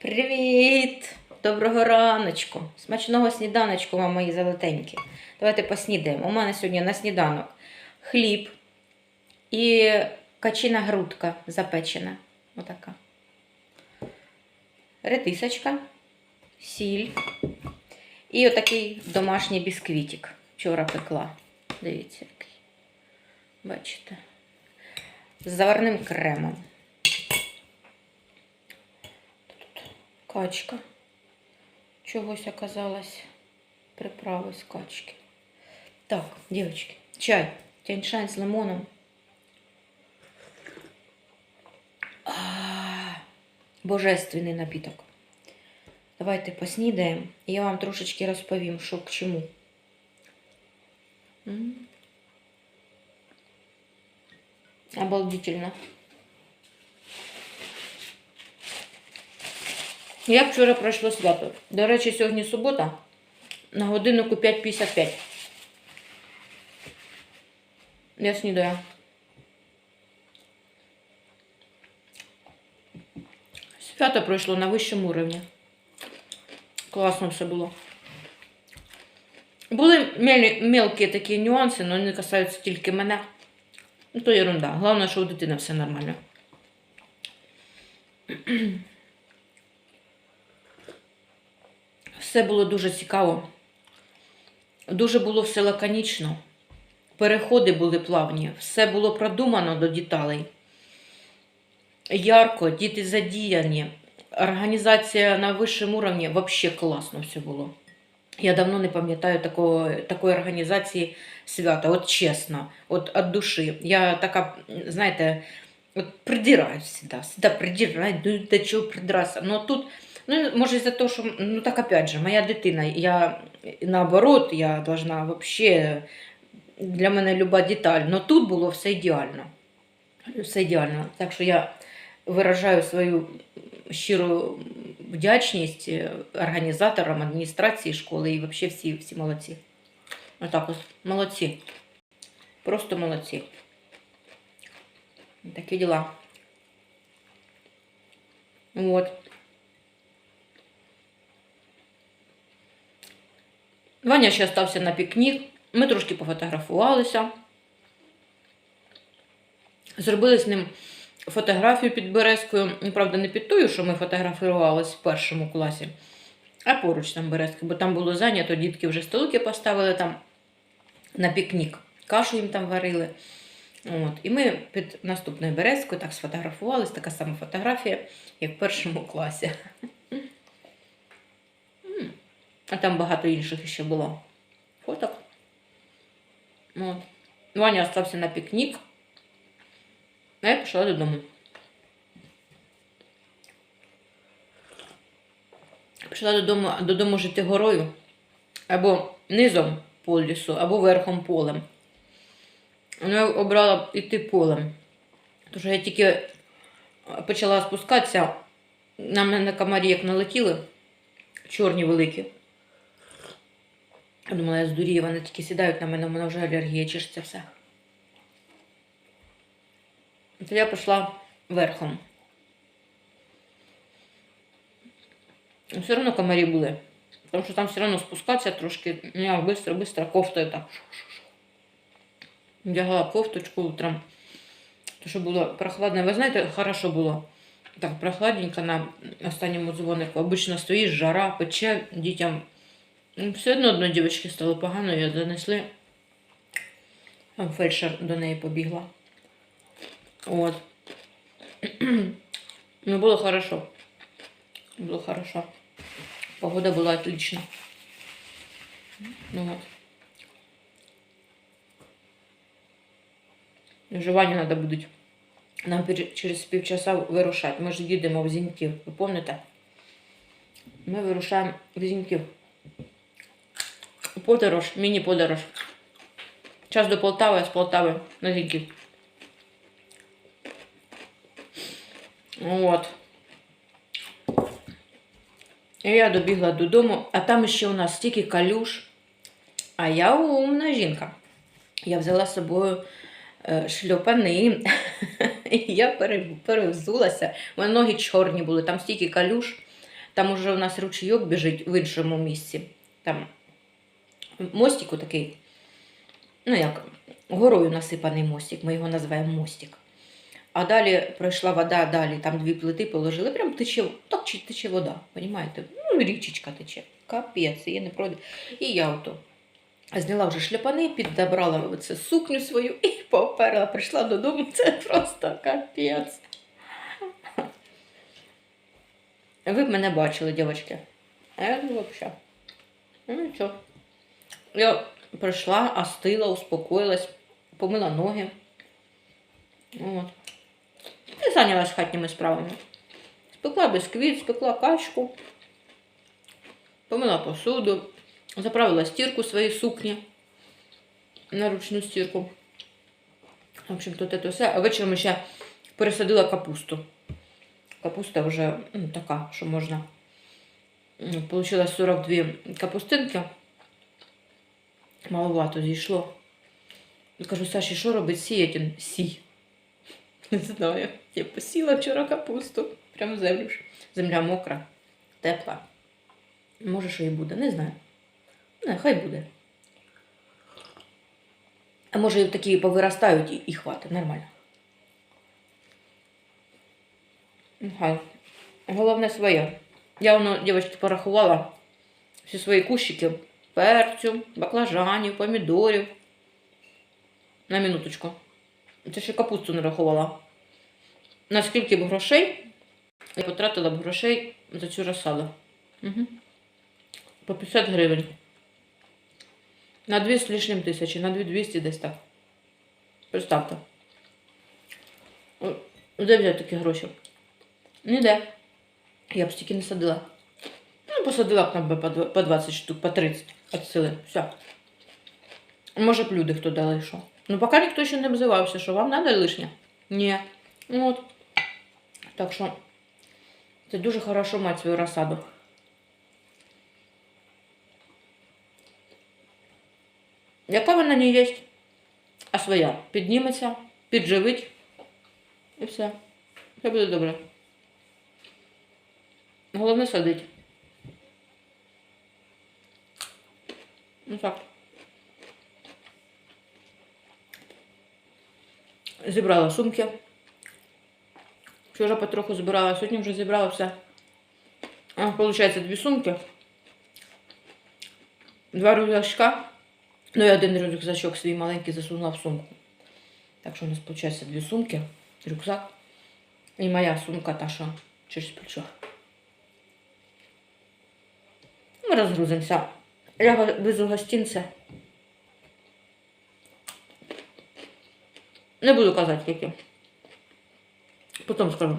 Привіт! Доброго раночку! Смачного сніданочку вам, мої золотенькі. Давайте поснідаємо. У мене сьогодні на сніданок хліб і качина грудка запечена. Отака. Редисочка, сіль і отакий домашній бісквітик. Вчора пекла. Дивіться, який. Бачите? З заварним кремом. Качка. Чогось оказалось. Приправи з качки. Так, девочки, чай. Тяньшань з лимоном. А, Божественний напіток. Давайте поснідаємо. І я вам трошечки розповім, що к чому. Обалдительно. Як вчора пройшло свято? До речі, сьогодні субота на годиннику 5.55. Я снідаю. Свято пройшло на вищому рівні. Класно все було. Були мелкі такі нюанси, але вони касаються тільки мене. Ну, то ерунда. Головне, що у дитини все нормально. Все було дуже цікаво. Дуже було все лаконічно. Переходи були плавні, все було продумано до деталей. Ярко, діти задіяні. Організація на вищому рівні взагалі класно все було. Я давно не пам'ятаю такої організації свята, от чесно, от від душі. Я така, знаєте, от придираюсь всегда, всегда придираюсь, до чого придиратися. Ну тут, ну може за те, що, ну так опять же, моя дитина, я наоборот, я должна вообще, для мене люба деталь, но тут було все ідеально. Все ідеально. Так що я виражаю свою щиру вдячність організаторам, адміністрації школи і взагалі всі, всі молодці. Отак ось, молодці. Просто молодці. Такі діла. Вот. Ваня ще стався на пікнік. Ми трошки пофотографувалися. Зробили з ним фотографію під Березкою. Правда, не під тою, що ми фотографувалися в першому класі, а поруч там Березки, бо там було зайнято, дітки вже столики поставили там на пікнік. Кашу їм там варили. От. І ми під наступною Березкою так сфотографувалися, така сама фотографія, як в першому класі. А там багато інших ще було фоток. От. Ваня остався на пікнік. А я пішла додому. Пішла додому, додому жити горою. Або низом по лісу, або верхом полем. Ну, я обрала йти полем. Тому що я тільки почала спускатися, на мене комарі як налетіли, чорні великі. Я думала, я здурію, вони тільки сідають на мене, у мене вже алергія, чешеться все. То я пішла верхом. Все одно комарі були. Тому що там все одно спускатися трошки. Ну, Я быстро-быстро кофтою так. Вдягала кофточку утром. То, що було прохладно. Ви знаєте, хорошо було. Так, прохладненько на останньому дзвонику. Обично стоїш, жара, пече дітям. Ну, Все одно одної дівчинки стало погано, її занесли. Там фельдшер до неї побігла. Вот. Ну, было хорошо. Было хорошо. Погода была отличная. Ну вот. Вживання надо буде. Нам пер- через півчаса вирушати. Ми ж їдемо в Зіньків. Ви пам'ятаєте? Ми вирушаємо в Зіньків. Подорож, міні-подорож. Час до Полтави, з Полтави на Зіньків. От. І я добігла додому, а там ще у нас стільки калюш. А я умна жінка. Я взяла з собою е, шльопани. Я перевзулася. У мене ноги чорні були, там стільки калюш. Там уже у нас ручійок біжить в іншому місці. Там мостик такий, ну як, горою насипаний мостик, ми його називаємо мостик. А далі пройшла вода, далі там дві плити положили, прям тече, так тече вода, розумієте? Ну, річечка тече. Капець, її не пройде. І я ото зняла вже шляпани, підібрала оце сукню свою і поперла. Прийшла додому, це просто капець. Ви б мене бачили, дівчатки. А я ну, взагалі. Ну нічого. Я прийшла, остила, успокоїлась, помила ноги. От. І зайнялась хатніми справами. Спекла бісквіт, спекла качку, помила посуду, заправила стірку своєї сукні на ручну стірку. В общем, тут це все. А вечором ще пересадила капусту. Капуста вже ну, така, що можна. Ну, Получилось 42 капустинки. Маловато зійшло. Я кажу, Саші, що робить сіятін? Сій. Не знаю. Я посіла вчора капусту. Прямо землю. Земля мокра, тепла. Може, що і буде, не знаю. Не, хай буде. А може такі повиростають і, і хватить, нормально. Нехай. Головне своє. Я воно, дівчатки, порахувала всі свої кущики перцю, баклажанів, помідорів. На минуточку. Це ще капусту не рахувала. Наскільки б грошей я потратила б грошей за цю розсаду. Угу. По 50 гривень. На 2 з лишнім тисячі, на 2200 десь так. Представте. Де взяти такі гроші? Ніде. Я б стільки не садила. Ну, посадила б там по 20 штук, по 30 від сили. Все. Може б люди хто дали що. Ну, поки ніхто ще не обзивався, що вам треба лишнє. Ні. Ну от. Так що це дуже хорошо мати свою розсаду. Яка вона не є, а своя. Підніметься, підживить і все. Все буде добре. Головне садить. Ну так. Зібрала сумки. Вчора потроху збирала, сьогодні вже зібрала все. А, Получається дві сумки. Два рюкзачка. Ну, я один рюкзачок свій маленький засунула в сумку. Так що у нас виходить дві сумки, рюкзак. І моя сумка та, що через плечо. Ми розгрузимося. Я везу гостинця. Не буду казати, які. Потім скажу.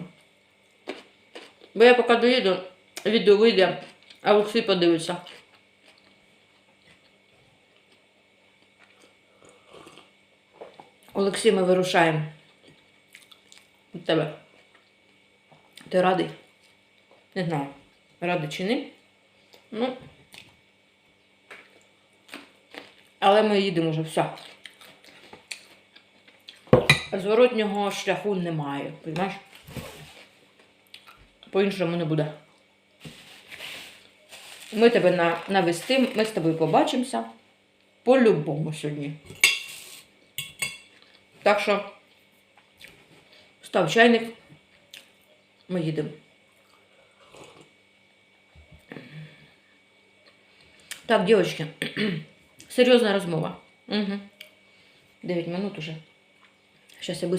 Бо я поки доїду, відео вийде, а Олексій подивиться. Олексій, ми вирушаємо. Від тебе. Ти радий? Не знаю, радий чи ні. Ну. Але ми їдемо вже все. Зворотнього шляху немає, розумієш? По-іншому не буде. Ми тебе на, навести, ми з тобою побачимося по-любому сьогодні. Так що став чайник, ми їдемо. Так, девочки, серйозна розмова. Угу. 9 минут уже. Сейчас я.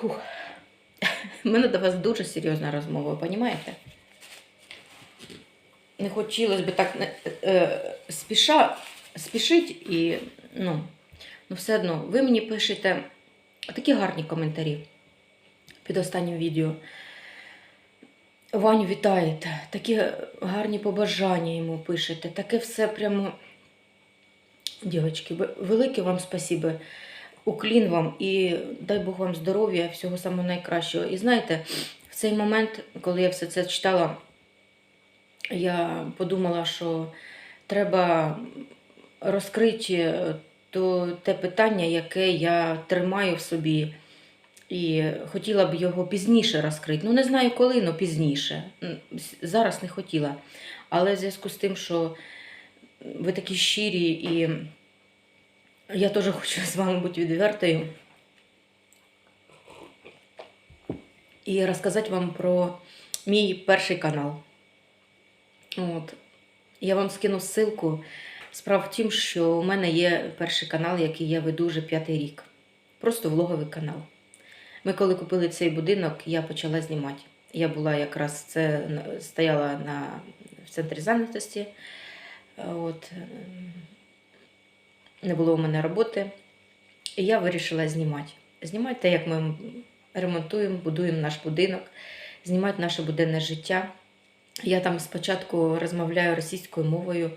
Фух. У мене до вас дуже серйозна розмова, ви розумієте? Не хотілося б так е, спіша, спішить і, ну, ну, все одно, ви мені пишете такі гарні коментарі під останнім відео. Ваню вітаєте, такі гарні побажання йому пишете, таке все прямо. Дівчатки, велике вам спасибо. Уклін вам і дай Бог вам здоров'я, всього самого найкращого. І знаєте, в цей момент, коли я все це читала, я подумала, що треба розкрити то, те питання, яке я тримаю в собі І хотіла б його пізніше розкрити. Ну, не знаю коли, але пізніше. Зараз не хотіла. Але в зв'язку з тим, що ви такі щирі, і я теж хочу з вами бути відвертою. І розказати вам про мій перший канал. От. Я вам скину ссылку. Справа в тім, що у мене є перший канал, який я веду вже п'ятий рік. Просто влоговий канал. Ми коли купили цей будинок, я почала знімати. Я була якраз це стояла на, в центрі зайнятості. От, ем, не було у мене роботи. І я вирішила знімати. Знімати те, як ми ремонтуємо, будуємо наш будинок, знімати наше буденне життя. Я там спочатку розмовляю російською мовою.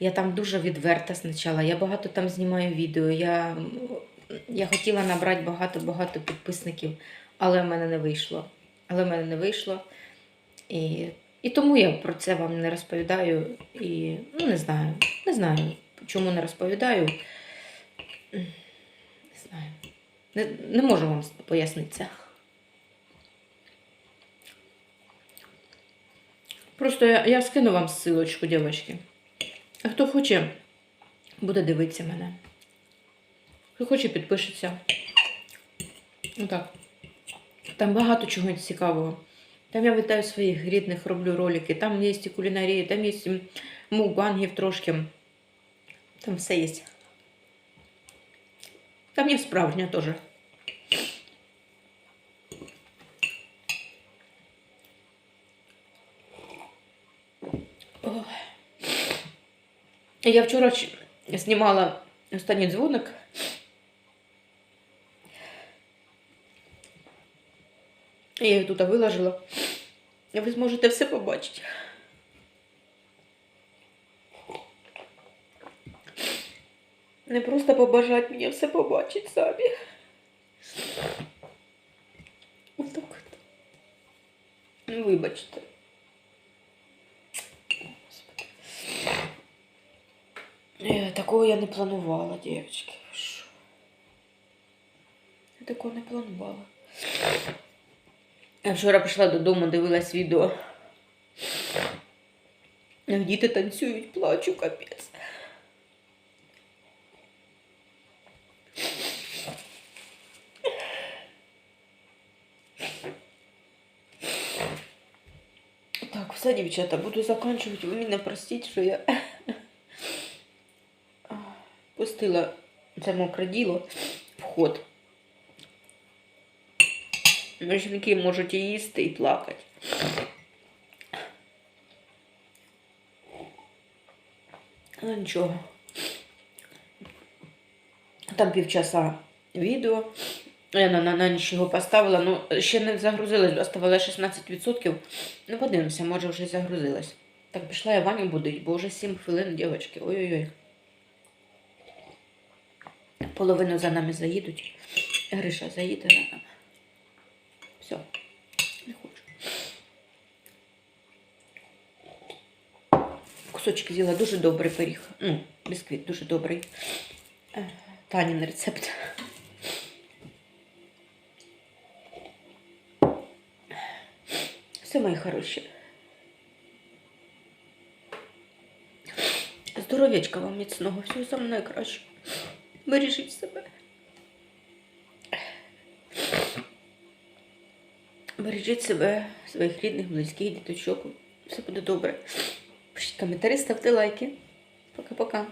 Я там дуже відверта спочатку. Я багато там знімаю відео. Я, я хотіла набрати багато-багато підписників, але в мене не вийшло. Але в мене не вийшло. І, і тому я про це вам не розповідаю. І ну, не знаю. Не знаю, чому не розповідаю. Не знаю. Не, не можу вам пояснити це. Просто я, я скину вам ссылочку, дівчатки. А хто хоче, буде дивитися мене. Хто хоче, підпишеться. Ну так. Там багато чого цікавого. Там я вітаю своїх рідних, роблю ролики. Там є і кулінарія, там є мукбангів трошки. Там все є. Там є справжня теж. Я вчора знімала останній дзвоник. Я їх тут виложила. І ви зможете все побачити. Не просто побажати мені, все побачити самі. Отак от. Ну, Вибачте. Е, Такого я не планувала, дівчатки. Я такого не планувала. Я вчора прийшла додому, дивилась відео. Діти танцюють, плачу, капець. Так, все, дівчата, буду закінчувати. Ви мене простіть, що я пустила це мокре діло в ход. Жінки можуть і їсти, і плакати. Але нічого. Там півчаса відео. Я на, на, на ніч його поставила, ну ще не загрузилась, оставила 16%. Ну, подивимося, може вже загрузилась. Так, пішла я Ваню будить, бо вже 7 хвилин, дівчатки. Ой-ой-ой. Половину за нами заїдуть. Гриша заїде за нами. Все. Не хочу. Кусочки з'їла дуже добрий пиріг. Ну, бісквіт дуже добрий. Е, Танін рецепт. Все, мої хороші. Здоров'ячка вам міцного, всього самого найкращого. Бережіть себе. Бережіть себе, своїх рідних, близьких, діточок. Все буде добре. Пишіть коментарі, ставте лайки. Пока-пока.